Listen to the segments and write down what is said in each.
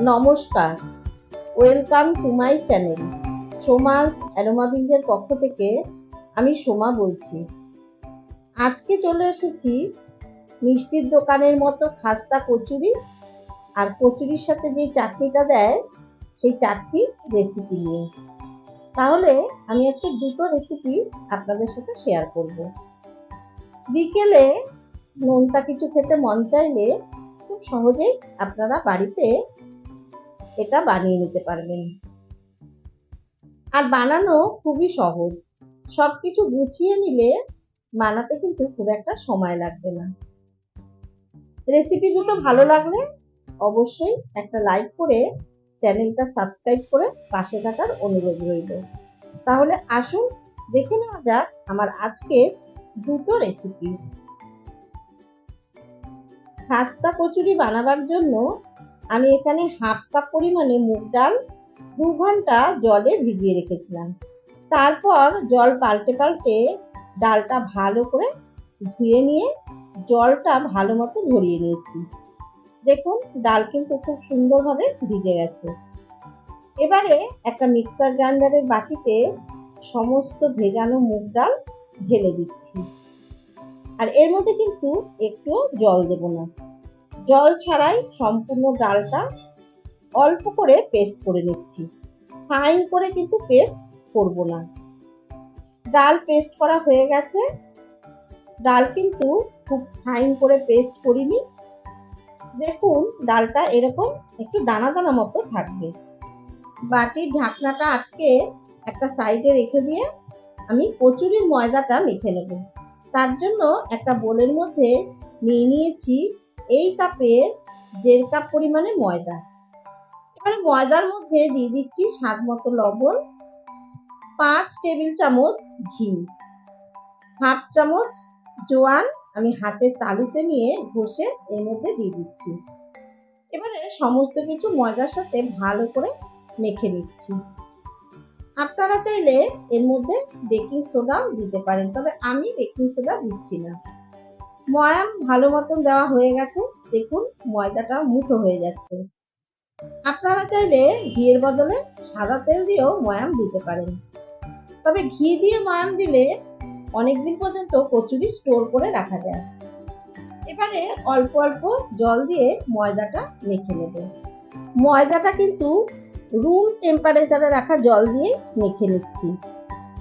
নমস্কার। Welcome to my channel সোমাস অ্যারোমাবিন্সের পক্ষ থেকে আমি সোমা বলছি। আজকে চলে এসেছি মিষ্টির দোকানের মতো খাস্তা কচুরি আর কচুরির সাথে যে চাটনিটা দেয়, সেই চাটনি রেসিপি নিয়ে। তাহলে আমি আজকে দুটো রেসিপি আপনাদের সাথে শেয়ার করব। বিকেলে নোনতা কিছু খেতে মন চাইলে খুব সহজেই আপনারা বাড়িতে এটা বানিয়ে নিতে পারবেন। আর বানানো খুবই সহজ। সব কিছু গুছিয়ে নিলে বানাতে কিন্তু খুব একটা সময় লাগবে না। রেসিপি দুটো ভালো লাগলে অবশ্যই একটা লাইক করে চ্যানেলটা সাবস্ক্রাইব করে পাশে থাকার অনুরোধ রইল। তাহলে আসুন, দেখে নেওয়া যাক আমার আজকের দুটো রেসিপি। খাস্তা কচুরি বানাবার জন্য আমি এখানে হাফ কাপ পরিমাণে মুগ ডাল, দু ঘণ্টা জলে ভিজিয়ে রেখেছিলাম। তারপর জল পাল্টে পাল্টে ডালটা ভালো করে ধুয়ে নিয়ে জলটা ভালো মতো ঝরিয়ে নিয়েছি। দেখুন, ডাল কিন্তু খুব সুন্দরভাবে ভিজে গেছে। এবারে একটা মিক্সার গ্রাইন্ডারের বাটিতে সমস্ত ভেজানো মুগ ডাল ঢেলে দিচ্ছি। আর এর মধ্যে কিন্তু একটু জল দেব না। জল ছাড়াই সম্পূর্ণ ডালটা অল্প করে পেস্ট করে নিচ্ছি। ফাইন করে কিন্তু পেস্ট করব না। ডাল পেস্ট করা হয়ে গেছে। ডাল কিন্তু খুব ফাইন করে পেস্ট করিনি। দেখুন, ডালটা এরকম একটু দানা দানা মতো থাকবে। বাটির ঢাকনাটা আটকে একটা সাইডে রেখে দিয়ে আমি কচুরির ময়দাটা মেখে নেব। তার জন্য একটা বোলের মধ্যে নিয়ে নিয়েছি এই কাপে দেড় কাপ পরিমাণে ময়দা। এবারে ময়দার মধ্যে দিয়ে দিচ্ছি স্বাদ মতো লবণ, পাঁচ টেবিল চামচ ঘি, হাফ চামচ জোয়ান আমি হাতের তালুতে নিয়ে ঘষে এর মধ্যে দিয়ে দিচ্ছি। এবারে সমস্ত কিছু ময়দার সাথে ভালো করে মেখে নিচ্ছি। আপনারা চাইলে এর মধ্যে বেকিং সোডাও দিতে পারেন, তবে আমি বেকিং সোডা দিচ্ছি না। ময়াম ভালো মতন দেওয়া হয়ে গেছে। দেখুন, ময়দাটা মুঠো হয়ে যাচ্ছে। আপনারা চাইলে ঘিয়ের বদলে সাদা তেল দিয়েও ময়াম দিতে পারেন। তবে ঘি দিয়ে ময়াম দিলে অনেকদিন পর্যন্ত কচুরি স্টোর করে রাখা যায়। এবারে অল্প অল্প জল দিয়ে ময়দাটা মেখে নেব। ময়দাটা কিন্তু রুম টেম্পারেচারে রাখা জল দিয়ে মেখে নিচ্ছি।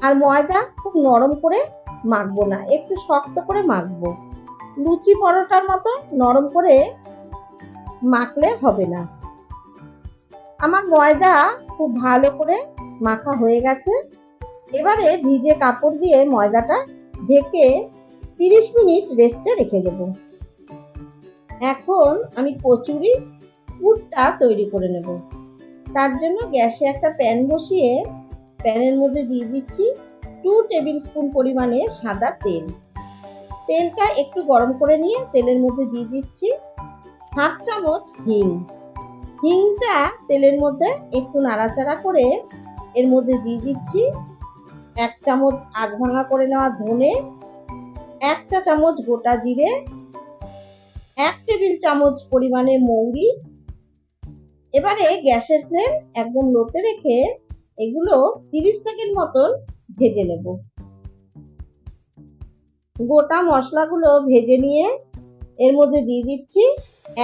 আর ময়দা খুব নরম করে মাখবো না, একটু শক্ত করে মাখবো। লুচি পরোটার মতো নরম করে মাখলে হবে না। আমার ময়দা খুব ভালো করে মাখা হয়ে গেছে। এবারে ভিজে কাপড় দিয়ে ময়দাটা ঢেকে তিরিশ মিনিট রেস্টে রেখে দেব। এখন আমি কচুরি পুরটা তৈরি করে নেব। তার জন্য গ্যাসে একটা প্যান বসিয়ে প্যানের মধ্যে দিয়ে দিচ্ছি টু টেবিল স্পুন পরিমাণে সাদা তেল। তেলটা একটু গরম করে নিয়ে তেলের মধ্যে দিয়ে দিচ্ছি হাফ চামচ হিং। হিংটা তেলের মধ্যে একটু নাড়াচাড়া করে এর মধ্যে দিয়ে দিচ্ছি এক চামচ আধ ভাঙা করে নেওয়া ধনে, এক চা চামচ গোটা জিরে, এক টেবিল চামচ পরিমাণে মৌরি। এবারে গ্যাসের ফ্লেম একদম লোতে রেখে এগুলো তিরিশ সেকেন্ড মতন ভেজে নেব। গোটা মশলাগুলো ভেজে নিয়ে এর মধ্যে দিয়ে দিচ্ছি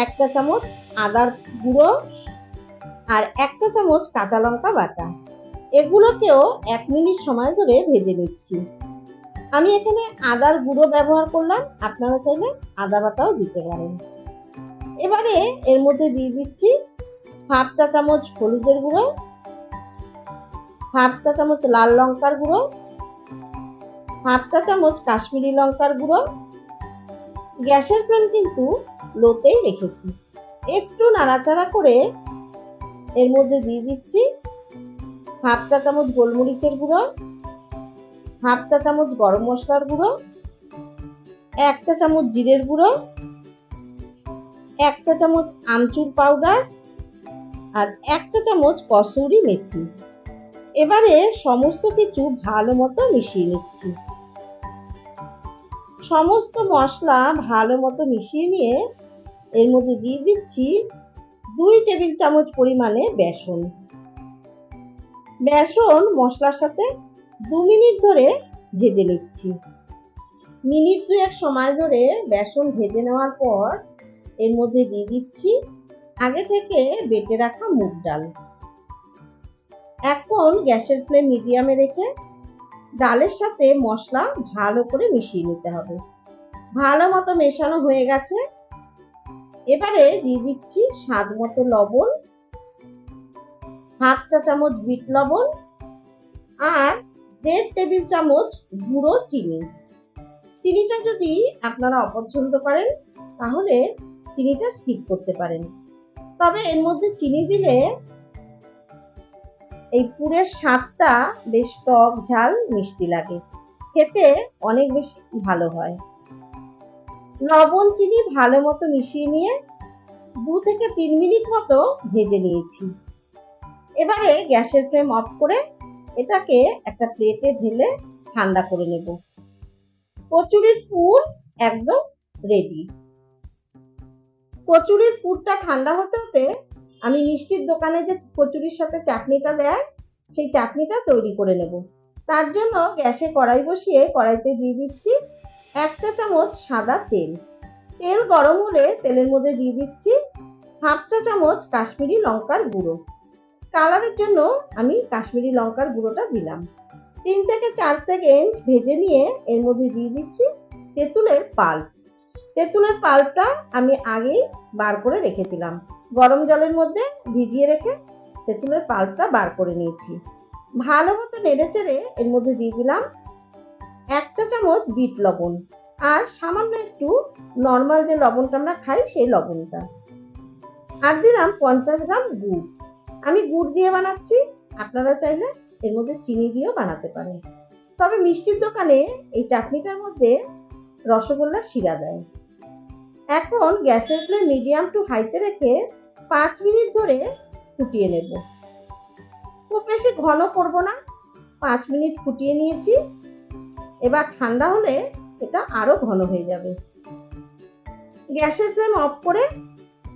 একটা চামচ আদার গুঁড়ো আর একটা চামচ কাঁচা লঙ্কা বাটা। এগুলোকেও এক মিনিট সময় ধরে ভেজে নিচ্ছি। আমি এখানে আদার গুঁড়ো ব্যবহার করলাম, আপনারা চাইলে আদা বাটাও দিতে পারেন। এবারে এর মধ্যে দিয়ে দিচ্ছি হাফ চা চামচ হলুদের গুঁড়ো, হাফ চা চামচ লাল লঙ্কার গুঁড়ো হাফ চা চামচ কাশ্মীরি লঙ্কার গুঁড়ো। গ্যাসের ফ্লেম কিন্তু লোতেই রেখেছি। একটু নাড়াচাড়া করে এর মধ্যে দিয়ে দিচ্ছি হাফ চা চামচ গোলমরিচের গুঁড়ো, হাফ চা চামচ গরম মশলার গুঁড়ো, এক চা চামচ জিরের গুঁড়ো, এক চা চামচ আমচুর পাউডার আর এক চা চামচ কসুরি মেথি। এবারে সমস্ত কিছু ভালো মতো মিশিয়ে নিচ্ছি। সমস্ত মশলা ভালো মতো মিশিয়ে নিয়ে এর মধ্যে দিয়ে দিচ্ছি দুই টেবিল চামচ পরিমাণে বেসন। বেসন মশলার সাথে দু মিনিট ধরে ভেজে নিচ্ছি। মিনিট দুয়েক সময় ধরে বেসন ভেজে নেওয়ার পর এর মধ্যে দিয়ে দিচ্ছি আগে থেকে বেটে রাখা মুগ ডাল। এখন গ্যাসের ফ্লেম মিডিয়ামে রেখে ডালের সাথে মশলা ভালো করে মিশিয়ে নিতে হবে। ভালো মতো মেশানো হয়ে গেছে। এবারে দিয়ে দিচ্ছি স্বাদ মতো লবণ, হাফ চা চামচ বিট লবণ আর দেড় টেবিল চামচ গুঁড়ো চিনি। চিনিটা যদি আপনারা অপছন্দ করেন, তাহলে চিনিটা স্কিপ করতে পারেন। তবে এর মধ্যে চিনি দিলে এই পুরের স্বাদটা বেশ টক, ঝাল, মিষ্টি লাগে। খেতে অনেক বেশি ভালো হয়। লবণ, চিনি ভালো মতো মিশিয়ে নিয়ে দু থেকে তিন মিনিট মতো ভেজে নিয়েছি। এবারে গ্যাসের ফ্লেম অফ করে এটাকে একটা প্লেটে ঢেলে ঠান্ডা করে নেব। কচুরির পুর একদম রেডি কচুরির পুরটা ঠান্ডা হতে হতে আমি মিষ্টির দোকানে যে কচুরির সাথে চাটনিটা দেয়, সেই চাটনিটা তৈরি করে নেব। তার জন্য গ্যাসে কড়াই বসিয়ে কড়াইতে দিয়ে দিচ্ছি এক চা চামচ সাদা তেল। তেল গরম হলে তেলের মধ্যে দিয়ে দিচ্ছি হাফ চা চামচ কাশ্মীরি লঙ্কার গুঁড়ো। কালারের জন্য আমি কাশ্মীরি লঙ্কার গুঁড়োটা দিলাম। তিন থেকে চার সেকেন্ড ভেজে নিয়ে এর মধ্যে দিয়ে দিচ্ছি তেঁতুলের পাল্প তেঁতুলের পাল্পটা আমি আগেই বার করে রেখেছিলাম। গরম জলের মধ্যে ভিজিয়ে রেখে তেঁতুলের পাল্পটা বার করে নিয়েছি। ভালো মতো নেড়ে চেড়ে এর মধ্যে দিয়ে দিলাম এক চা চামচ বিট লবণ আর সামান্য একটু নর্মাল যে লবণটা আমরা খাই সেই লবণটা। আর দিলাম পঞ্চাশ গ্রাম গুড়। আমি গুড় দিয়ে বানাচ্ছি, আপনারা চাইলে এর মধ্যে চিনি দিয়েও বানাতে পারেন। তবে মিষ্টির দোকানে এই চাটনিটার মধ্যে রসগোল্লা শিরা দেয়। এখন গ্যাসের ফ্লেম মিডিয়াম টু হাইতে রেখে পাঁচ মিনিট ধরে ফুটিয়ে নেব। খুব বেশি ঘন করব না। পাঁচ মিনিট ফুটিয়ে নিয়েছি। এবার ঠান্ডা হলে এটা আরও ঘন হয়ে যাবে। গ্যাসের ফ্লেম অফ করে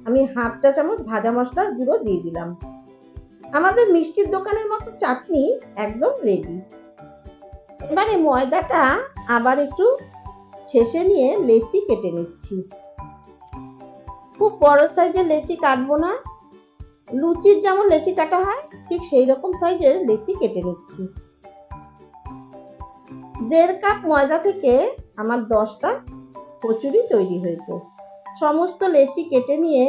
আমি হাফ চা চামচ ভাজা মশলার গুঁড়ো দিয়ে দিলাম। আমাদের মিষ্টির দোকানের মতো চাটনি একদম রেডি এবারে ময়দাটা আবার একটু শেষে নিয়ে লেচি কেটে নিচ্ছি। খুব বড় সাইজের লেচি কাটবো না। লুচির যেমন লেচি কাটা হয়, ঠিক সেই রকম সাইজের লেচি কেটে নিচ্ছি। দেড় কাপ ময়দা থেকে আমার দশটা কচুরি তৈরি হয়েছে। সমস্ত লেচি কেটে নিয়ে,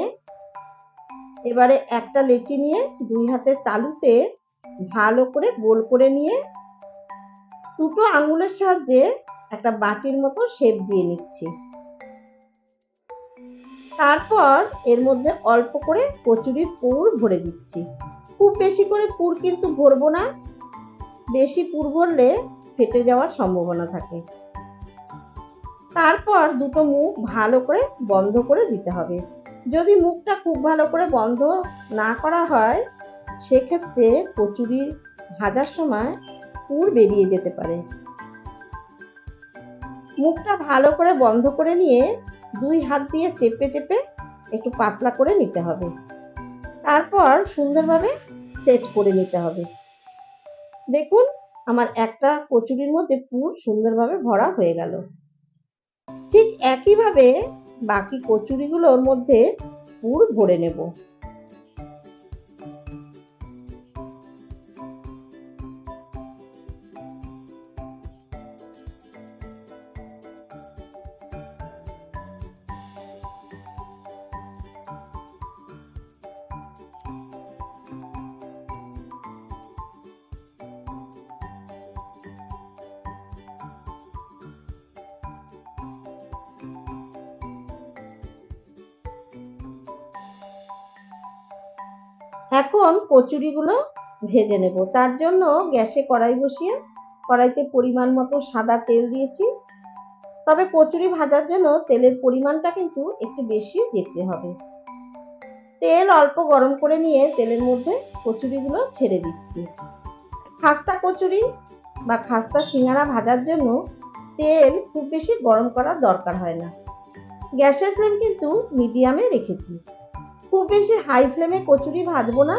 এবারে একটা লেচি নিয়ে দুই হাতের তালুতে ভালো করে গোল করে নিয়ে, দুটো আঙুলের সাহায্যে একটা বাটির মতো শেপ দিয়ে নিচ্ছি। তারপর এর মধ্যে অল্প করে কচুরির পুর ভরে দিচ্ছি। খুব বেশি করে পুর কিন্তু ভরবো না। বেশি পুর ভরলে ফেটে যাওয়ার সম্ভাবনা থাকে। তারপর দুটো মুখ ভালো করে বন্ধ করে দিতে হবে। যদি মুখটা খুব ভালো করে বন্ধ না করা হয়, সেক্ষেত্রে কচুরি ভাজার সময় পুর বেরিয়ে যেতে পারে। মুখটা ভালো করে বন্ধ করে নিয়ে দুই হাত দিয়ে চেপে চেপে একটু পাতলা করে নিতে হবে। তারপর সুন্দরভাবে সেট করে নিতে হবে। দেখুন, আমার একটা কচুরির মধ্যে পুর সুন্দরভাবে ভরা হয়ে গেল। ঠিক একইভাবে বাকি কচুরিগুলোর মধ্যে পুর ভরে নেব। এখন কচুরিগুলো ভেজে নেব। তার জন্য গ্যাসে কড়াই বসিয়ে কড়াইতে পরিমাণ মতো সাদা তেল দিয়েছি। তবে কচুরি ভাজার জন্য তেলের পরিমাণটা কিন্তু একটু বেশি দিতে হবে। তেল অল্প গরম করে নিয়ে তেলের মধ্যে কচুরিগুলো ছেড়ে দিচ্ছি। খাস্তা কচুরি বা খাস্তা সিঙ্গারা ভাজার জন্য তেল খুব বেশি গরম করার দরকার হয় না। গ্যাসের ফ্লেম কিন্তু মিডিয়ামে রেখেছি। খুব বেশি হাই ফ্লেমে কচুরি ভাজবো না।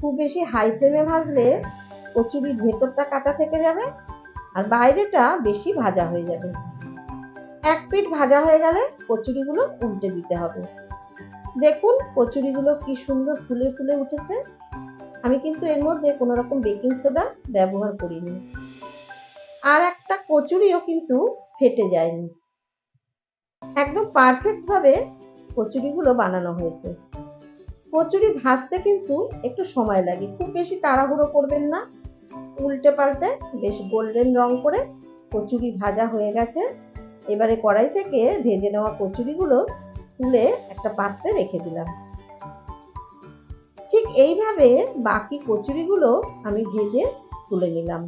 খুব বেশি হাই ফ্লেমে ভাজলে কচুরির ভেতরটা কাটা থেকে যাবে আর বাইরেটা বেশি ভাজা হয়ে যাবে। এক পিঠ ভাজা হয়ে গেলে কচুরিগুলো উল্টে দিতে হবে। দেখুন কচুরিগুলো কি সুন্দর ফুলে ফুলে উঠেছে। আমি কিন্তু এর মধ্যে কোনো রকম বেকিং সোডা ব্যবহার করিনি। আর একটা কচুরিও কিন্তু ফেটে যায়নি। একদম পারফেক্টভাবে কচুরিগুলো বানানো হয়েছে। কচুরি ভাজতে কিন্তু একটু সময় লাগে, খুব বেশি তাড়াহুড়ো করবেন না। উল্টে পাল্টে বেশ গোল্ডেন রং করে কচুরি ভাজা হয়ে গেছে। এবারে কড়াই থেকে ভেজে নেওয়া কচুরিগুলো তুলে একটা পাত্রে রেখে দিলাম। ঠিক এইভাবে বাকি কচুরিগুলো আমি ভেজে তুলে নিলাম।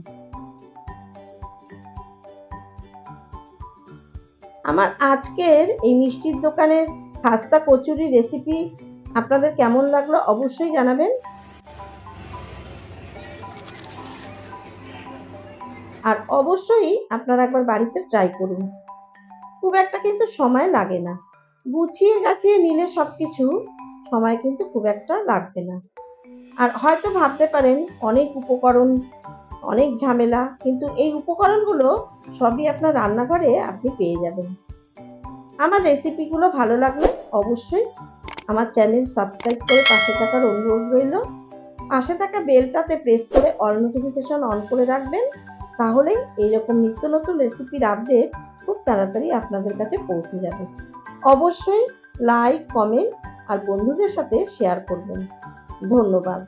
আমার আজকের এই মিষ্টির দোকানের খাস্তা কচুরি রেসিপি আপনাদের কেমন লাগল অবশ্যই জানাবেন। আর অবশ্যই আপনারা একবার বাড়িতে ট্রাই করুন। খুব একটা কিন্তু সময় লাগে না। গুছিয়ে গাছিয়ে নিলে সব কিছু সময় কিন্তু খুব একটা লাগবে না। আর হয়তো ভাবতে পারেন, অনেক উপকরণ, অনেক ঝামেলা, কিন্তু এই উপকরণগুলো সবই আপনার রান্নাঘরে আপনি পেয়ে যাবেন। আমার রেসিপিগুলো ভালো লাগলে অবশ্যই আমার চ্যানেল সাবস্ক্রাইব করে পাশে থাকার অনুরোধ রইল। পাশে থাকা বেলটাতে প্রেস করে অল নোটিফিকেশন অন করে রাখবেন, তাহলেই এইরকম নিত্য নতুন রেসিপির আপডেট খুব তাড়াতাড়ি আপনাদের কাছে পৌঁছে যাবে। অবশ্যই লাইক কমেন্ট আর বন্ধুদের সাথে শেয়ার করবেন। ধন্যবাদ।